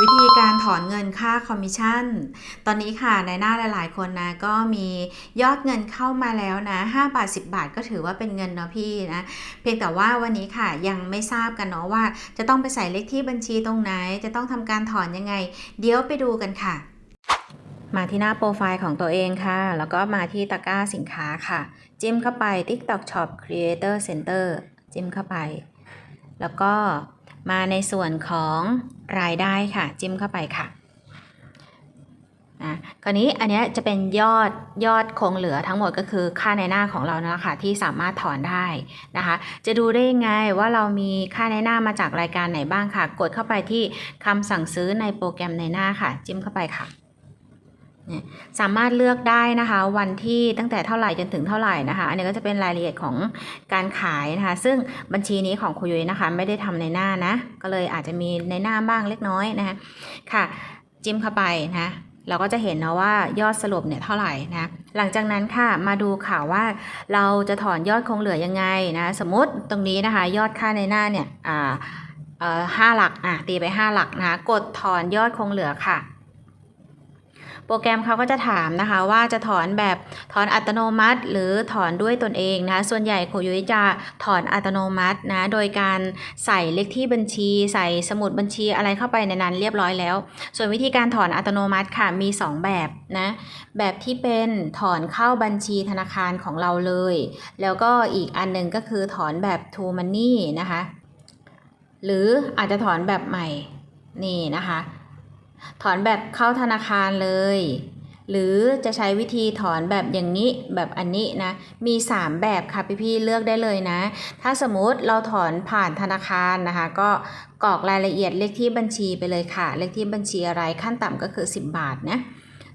วิธีการถอนเงินค่าคอมมิชชั่น ตอนนี้ค่ะในหน้าหลาย ๆ คนนะก็มียอดเงินเข้ามาแล้วนะ5บาท 10 บาทก็ถือว่าเป็นเงินเนาะพี่นะเพียงแต่ว่าวันนี้ค่ะยังไม่ทราบกันเนาะว่า จะต้องไปใส่เลขที่บัญชีตรงไหน จะต้องทำการถอนยังไง เดี๋ยวไปดูกันค่ะ มาที่หน้าโปรไฟล์ของตัวเองค่ะ แล้วก็มาที่ตะกร้าสินค้าค่ะ จิ้มเข้าไป TikTok Shop Creator Center จิ้มเข้าไป แล้วก็ มาในส่วนของรายได้ค่ะ จิ้มเข้าไปค่ะนะคราวนี้อันนี้จะเป็นยอดยอดคงเหลือทั้งหมดก็คือค่าในหน้าของเรานั่นแหละค่ะที่สามารถถอนได้นะคะ จะดูได้ยังไงว่าเรามีค่าในหน้ามาจากรายการไหนบ้างค่ะ กดเข้าไปที่คำสั่งซื้อในโปรแกรมในหน้าค่ะ จิ้มเข้าไปค่ะ สามารถเลือกได้นะคะวันที่ตั้งแต่เท่าไหร่จนถึงเท่าไหร่นะคะ อันนี้ก็จะเป็นรายละเอียดของการขายนะคะ ซึ่งบัญชีนี้ของคุยุ้ยนะคะไม่ได้ทำในหน้านะ ก็เลยอาจจะมีในหน้าบ้างเล็กน้อยนะคะค่ะ จิ้มเข้าไปนะเราก็จะเห็นนะว่ายอดสรุปเนี่ยเท่าไหร่นะ หลังจากนั้นค่ะมาดูข่าวว่าเราจะถอนยอดคงเหลือยังไงนะ สมมติตรงนี้นะคะ ยอดค่าในหน้าเนี่ยอ่าเออห้าหลักอะตีไปห้าหลักนะ กดถอนยอดคงเหลือค่ะ โปรแกรมเขาก็จะถามนะคะว่าจะถอนแบบถอนอัตโนมัติ หรือถอนด้วยตนเองนะส่วนใหญ่โคยุยจะถอนอัตโนมัตินะโดยการใส่เลขที่บัญชี ใส่สมุดบัญชีอะไรเข้าไปในนั้นเรียบร้อยแล้ว ส่วนวิธีการถอนอัตโนมัติค่ะมี 2 แบบนะแบบที่เป็นถอนเข้าบัญชีธนาคารของเราเลย แล้วก็อีกอันหนึงก็คือถอนแบบ t o Money นะคะ หรืออาจจะถอนแบบใหม่นี่นะคะ ถอนแบบเข้าธนาคารเลย หรือจะใช้วิธีถอนแบบอย่างนี้แบบอันนี้นะ มี 3 แบบค่ะพี่ๆเลือกได้เลยนะ ถ้าสมมติเราถอนผ่านธนาคารนะคะ ก็กรอกรายละเอียดเลขที่บัญชีไปเลยค่ะ เลขที่บัญชีอะไรขั้นต่ำก็คือ 10 บาทนะ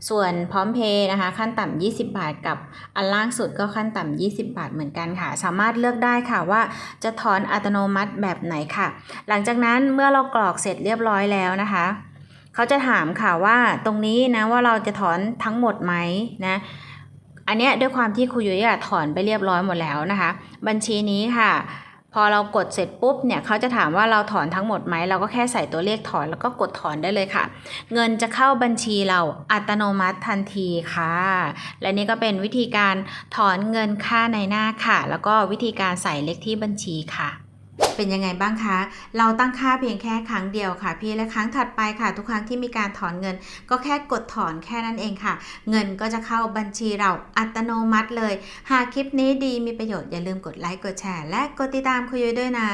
ส่วนพร้อมเพย์นะคะ ขั้นต่ำ20 บาทกับอันล่างสุดก็ขั้นต่ำ20 บาทเหมือนกันค่ะ สามารถเลือกได้ค่ะว่าจะถอนอัตโนมัติแบบไหนค่ะ หลังจากนั้นเมื่อเรากรอกเสร็จเรียบร้อยแล้วนะคะ เขาจะถามค่ะว่าตรงนี้นะว่าเราจะถอนทั้งหมดไหมนะอันเนี้ยด้วยความที่ครูยุ้ยอะถอนไปเรียบร้อยหมดแล้วนะคะ บัญชีนี้ค่ะ พอเรากดเสร็จปุ๊บเนี่ยเขาจะถามว่าเราถอนทั้งหมดไหมเราก็แค่ใส่ตัวเลขถอนแล้วก็กดถอนได้เลยค่ะ เงินจะเข้าบัญชีเราอัตโนมัติทันทีค่ะ และนี่ก็เป็นวิธีการถอนเงินค่าในหน้าค่ะ แล้วก็วิธีการใส่เลขที่บัญชีค่ะ เป็นยังไงบ้างคะ เราตั้งค่าเพียงแค่ครั้งเดียวค่ะ พี่และครั้งถัดไปค่ะ ทุกครั้งที่มีการถอนเงิน ก็แค่กดถอนแค่นั้นเองค่ะ เงินก็จะเข้าบัญชีเราอัตโนมัติเลย หากคลิปนี้ดีมีประโยชน์อย่าลืมกดไลค์กดแชร์และกดติดตามคุยด้วยนะ